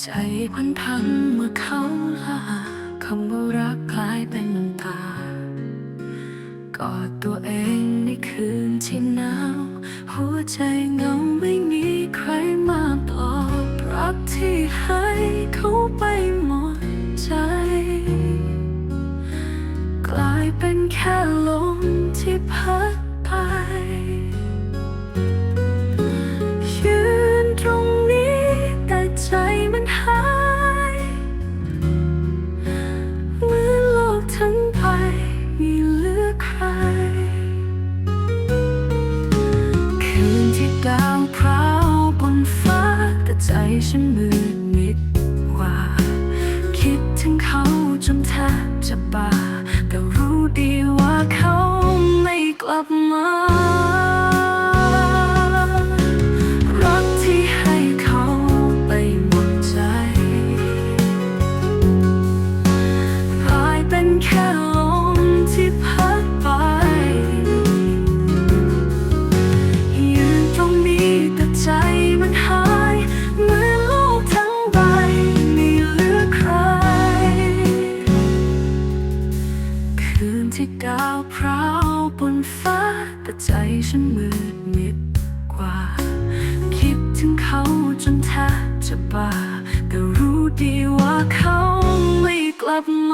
ใจพันพันเมื่อเขาลาคำว่ารักกลายเป็นน้ำตากอดตัวเองในคืนที่หนาวหัวใจเงาไม่มีใครมาปลอบรักที่ให้เขาไปหมดใจ กลายเป็นแค่ลมที่พัดไป ดาวพราวบนฟ้า แต่ใจฉันมืดมิดกว่า คิดถึงเขาจนแทบจะบ้า คืนที่ดาวพราวบนฟ้า แต่ใจฉันมืดมิดกว่า คิดถึงเขาจนแทบจะบ้าแต่รู้ดีว่าเขาไม่กลับมา